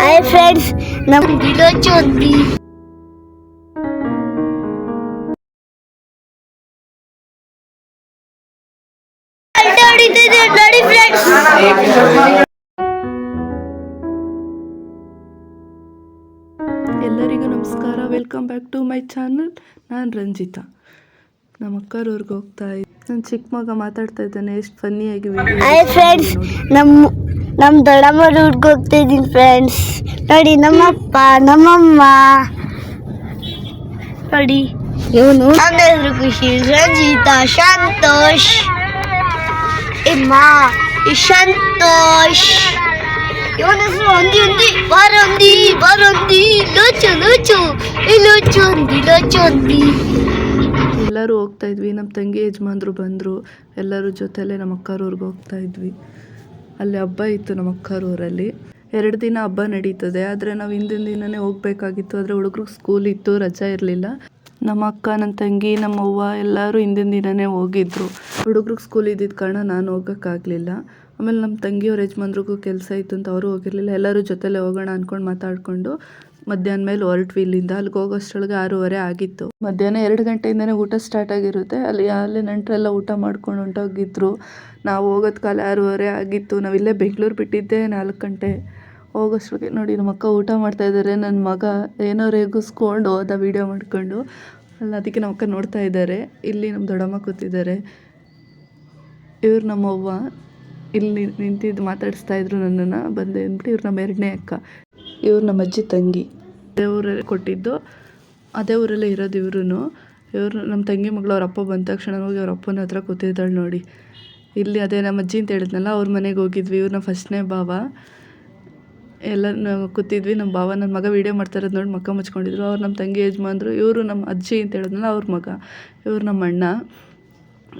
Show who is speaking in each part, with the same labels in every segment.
Speaker 1: Hi friends ನಮ್ಮ ನೋಡಿ friends
Speaker 2: ಎಲ್ಲರಿಗೂ ನಮಸ್ಕಾರ. Welcome back to my channel ನಾನು ರಂಜಿತಾ. ನಮ್ಮ ಅಕ್ಕರವ್ರಿಗೆ ಹೋಗ್ತಾ ಇದ್ದೆ ನನ್ನ ಚಿಕ್ಕ ಮಗ ಮಾತಾಡ್ತಾ ಇದ್ದಾನೆ. ಎಷ್ಟು ಫನ್ನಿಯಾಗಿ
Speaker 1: ಹಾಯ್ ಫ್ರೆಂಡ್ಸ್ ನಮ್ಮ ನಮ್ಮ ದೊಡ್ಡಮ್ಮ ಊರಿಗೆ ಹೋಗ್ತಾ ಇದ್ದೀನಿ ಫ್ರೆಂಡ್ಸ್ ನೋಡಿ, ನಮ್ಮಪ್ಪ, ನಮ್ಮಮ್ಮ. ನೋಡಿ, ಇವನು ನನ್ನ ಖುಷಿ. ರಂಜಿತಾ, ಸಂತೋಷ್. ಇಮ್ಮ, ಈ ಸಂತೋಷ್. ಇವನ ಹೆಸರು ಹೊಂದಿ ಹೊಂದಿ ಬಾರೊಂದಿ ಬಾರೊಂದಿ. ಲೋಚು ಲೋಚು, ಈ ಲೋಚು ಹೊಂದಿ ಲೋಚು ಹೊಂದಿ
Speaker 2: ಎಲ್ಲರೂ ಹೋಗ್ತಾ ಇದ್ವಿ. ನಮ್ಮ ತಂಗಿ ಯಜಮಾನ್ರು ಬಂದರು. ಎಲ್ಲರೂ ಜೊತೆಲೆ ನಮ್ಮ ಅಕ್ಕರವ್ರಿಗೆ ಹೋಗ್ತಾ ಇದ್ವಿ. ಅಲ್ಲಿ ಹಬ್ಬ ಇತ್ತು ನಮ್ಮ ಅಕ್ಕರೂರಲ್ಲಿ ಎರಡು ದಿನ ಹಬ್ಬ ನಡೀತದೆ. ಆದರೆ ನಾವು ಹಿಂದಿನ ದಿನವೇ ಹೋಗಬೇಕಾಗಿತ್ತು. ಆದರೆ ಹುಡುಗ್ರಿಗೆ ಸ್ಕೂಲ್ ಇತ್ತು, ರಜಾ ಇರಲಿಲ್ಲ. ನಮ್ಮ ಅಕ್ಕ ನನ್ನ ತಂಗಿ, ನಮ್ಮ ಅವ್ವ ಎಲ್ಲರೂ ಹಿಂದಿನ ದಿನವೇ ಹೋಗಿದ್ರು. ಹುಡುಗ್ರಿಗೆ ಸ್ಕೂಲ್ ಇದ್ದಿದ್ದ ಕಾರಣ ನಾನು ಹೋಗೋಕ್ಕಾಗಲಿಲ್ಲ. ಆಮೇಲೆ ನಮ್ಮ ತಂಗಿಯವ್ರ ಯಜಮಾನ್ರಿಗೂ ಕೆಲಸ ಇತ್ತು ಅಂತ ಅವರು ಹೋಗಿರಲಿಲ್ಲ. ಎಲ್ಲರೂ ಜೊತೆಲೇ ಹೋಗೋಣ ಅಂದ್ಕೊಂಡು ಮಾತಾಡಿಕೊಂಡು ಮಧ್ಯಾಹ್ನ ಮೇಲೆ ಹೊರಟ್ವಿ. ಇಲ್ಲಿಂದ ಅಲ್ಲಿಗೆ ಹೋಗೋಷ್ಟೊಳಗೆ ಆರೂವರೆ ಆಗಿತ್ತು. ಮಧ್ಯಾಹ್ನ ಎರಡು ಗಂಟೆಯಿಂದನೇ ಊಟ ಸ್ಟಾರ್ಟ್ ಆಗಿರುತ್ತೆ. ಅಲ್ಲಿ ಅಲ್ಲಿ ನೆಂಟರೆಲ್ಲ ಊಟ ಮಾಡ್ಕೊಂಡು ಹೊಂಟೋಗಿದ್ರು ನಾವು ಹೋಗೋದ್ ಕಾಲ ಆರೂವರೆ ಆಗಿತ್ತು. ನಾವಿಲ್ಲೇ ಬೆಂಗಳೂರು ಬಿಟ್ಟಿದ್ದೆ ನಾಲ್ಕು ಗಂಟೆ. ಹೋಗೋಷ್ಟೊಳಗೆ ನೋಡಿ, ನಮ್ಮ ಅಕ್ಕ ಊಟ ಮಾಡ್ತಾ ಇದ್ದಾರೆ ನನ್ನ ಮಗ ಏನೋ ರೇಗಿಸ್ಕೊಂಡು ಹೋದ ವೀಡಿಯೋ ಮಾಡ್ಕೊಂಡು. ಅಲ್ಲಿ, ಅದಕ್ಕೆ ನಮ್ಮ ಅಕ್ಕ ನೋಡ್ತಾ ಇದ್ದಾರೆ ಇಲ್ಲಿ ನಮ್ಮ ದೊಡ್ಡಮ್ಮ ಕೂತಿದ್ದಾರೆ. ಇವ್ರು ನಮ್ಮವ್ವ. ಇಲ್ಲಿ ನಿಂತಿದ್ದು ಮಾತಾಡಿಸ್ತಾ ಇದ್ರು ನನ್ನನ್ನು. ಬಂದೆ ಅಂದ್ಬಿಟ್ಟು ಇವ್ರು ನಮ್ಮ ಎರಡನೇ ಅಕ್ಕ. ಇವ್ರು ನಮ್ಮ ಅಜ್ಜಿ ತಂಗಿ. ಅದೇ ಊರಲ್ಲಿ ಕೊಟ್ಟಿದ್ದು. ಅದೇ ಊರಲ್ಲೇ ಇರೋದು ಇವ್ರು ಇವರು ನಮ್ಮ ತಂಗಿ ಮಗಳು ಅವ್ರ ಅಪ್ಪ ಬಂದ ತಕ್ಷಣ ಹೋಗಿ ಅವ್ರ ಅಪ್ಪನ ಹತ್ರ ಕೂತಿದ್ದಾಳೆ ನೋಡಿ. ಇಲ್ಲಿ ಅದೇ ನಮ್ಮ ಅಜ್ಜಿ ಅಂತ ಹೇಳಿದ್ನಲ್ಲ, ಅವ್ರ ಮನೆಗೆ ಹೋಗಿದ್ವಿ. ಇವ್ರನ್ನ ಫಸ್ಟ್ನೇ ಭಾವ. ಎಲ್ಲ ನಾವು ಕೂತಿದ್ವಿ. ನಮ್ಮ ಭಾವ ನನ್ನ ಮಗ ವೀಡಿಯೋ ಮಾಡ್ತಾ ಇರೋದು ನೋಡಿ ಮಕ್ಕ ಮುಚ್ಕೊಂಡಿದ್ರು. ಅವ್ರು ನಮ್ಮ ತಂಗಿ ಯಜಮಾನ್ರು, ಇವರು ನಮ್ಮ ಅಜ್ಜಿ ಅಂತ ಹೇಳಿದ್ನಲ್ಲ ಅವ್ರ ಮಗ. ಇವ್ರು ನಮ್ಮ ಅಣ್ಣ.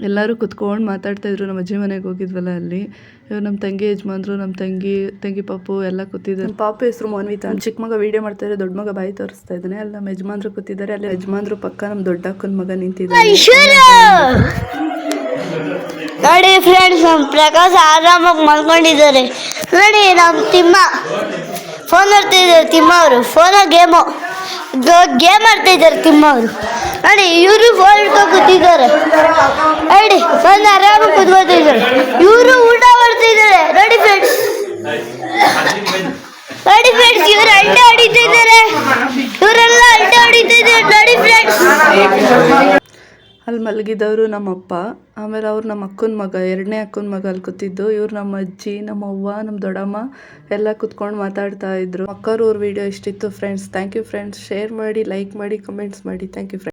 Speaker 2: ಎಲ್ಲರೂ ಕುತ್ಕೊಂಡು ಮಾತಾಡ್ತಾಯಿದ್ರು ನಮ್ಮ ಅಜ್ಜಿ ಮನೆಗೆ ಹೋಗಿದ್ವಲ್ಲ ಅಲ್ಲಿ. ಇವ್ರು ನಮ್ಮ ತಂಗಿ ಯಜಮಾನ್ರು ನಮ್ಮ ತಂಗಿ ತಂಗಿ ಪಾಪು ಎಲ್ಲ ಕೂತಿದ್ದಾರೆ. ನಮ್ಮ ಪಾಪು ಹೆಸರು ಮೋನ್ವಿತಾ ನಮ್ಮ ಚಿಕ್ಕ ಮಗ ವೀಡಿಯೋ ಮಾಡ್ತಾರೆ ದೊಡ್ಡ ಮಗ ಬಾಯಿ ತೋರಿಸ್ತಾ ಇದ್ದಾನೆ. ಅಲ್ಲಿ ನಮ್ಮ ಯಜಮಾನ್ರು ಕೂತಿದ್ದಾರೆ. ಅಲ್ಲಿ ಯಜಮಾನ್ರು ಪಕ್ಕ ನಮ್ಮ ದೊಡ್ಡ ಅಕ್ಕನ ಮಗ
Speaker 1: ನಿಂತಿದ್ದಾರೆ ನೋಡಿ ಫ್ರೆಂಡ್ಸ್ ನಮ್ಮ ಪ್ರಕಾಶ್ ಆರಾಮಾಗಿ ಮಲ್ಕೊಂಡಿದ್ದಾರೆ. ನೋಡಿ ನಮ್ಮ ತಿಮ್ಮ. ಫೋನ್ ಆಡ್ತಾ ಇದ್ದಾರೆ ತಿಮ್ಮ ಅವರು. ಫೋನ ಗೇಮು. ಗೇಮ್ ಆಡ್ತಾ ಇದ್ದಾರೆ ತಿಮ್ಮ ಅವರು. ನೋಡಿ ಇವರು ಫೋನ್ ನೋಡಿ ಬಂದು ಆರಾಮ ಕುತ್ಕೊಳ್ತಿದ್ದಾರೆ ಇವರು ಊಟ ಮಾಡ್ತಿದ್ದಾರೆ. ನೋಡಿ ಫ್ರೆಂಡ್ಸ್ ನೋಡಿ ಫ್ರೆಂಡ್ಸ್ ಇವರು ಅಡ್ಡೆ ಹೊಡಿತಿದ್ದಾರೆ. ಇವರೆಲ್ಲ ಅಡ್ಡೆ ಹೊಡಿತಿದ್ದಾರೆ. ನೋಡಿ ಫ್ರೆಂಡ್ಸ್
Speaker 2: ಅಲ್ಲಿ ಮಲಗಿದವರು ನಮ್ಮಪ್ಪ, ಆಮೇಲೆ ಅವ್ರು ನಮ್ಮ ಅಕ್ಕನ ಮಗ, ಎರಡನೇ ಅಕ್ಕನ ಮಗ ಅಲ್ಲಿ ಕೂತಿದ್ದು. ಇವ್ರು ನಮ್ಮ ಅಜ್ಜಿ, ನಮ್ಮ ಅವ್ವ, ನಮ್ಮ ದೊಡ್ಡಮ್ಮ ಎಲ್ಲ ಕುತ್ಕೊಂಡು ಮಾತಾಡ್ತಾ ಇದ್ರು. ಅಕ್ಕರು ಅವ್ರ ವಿಡಿಯೋ ಇಷ್ಟಿತ್ತು friends thank you friends share ಮಾಡಿ ಲೈಕ್ ಮಾಡಿ ಕಮೆಂಟ್ಸ್ ಮಾಡಿ. Thank you friends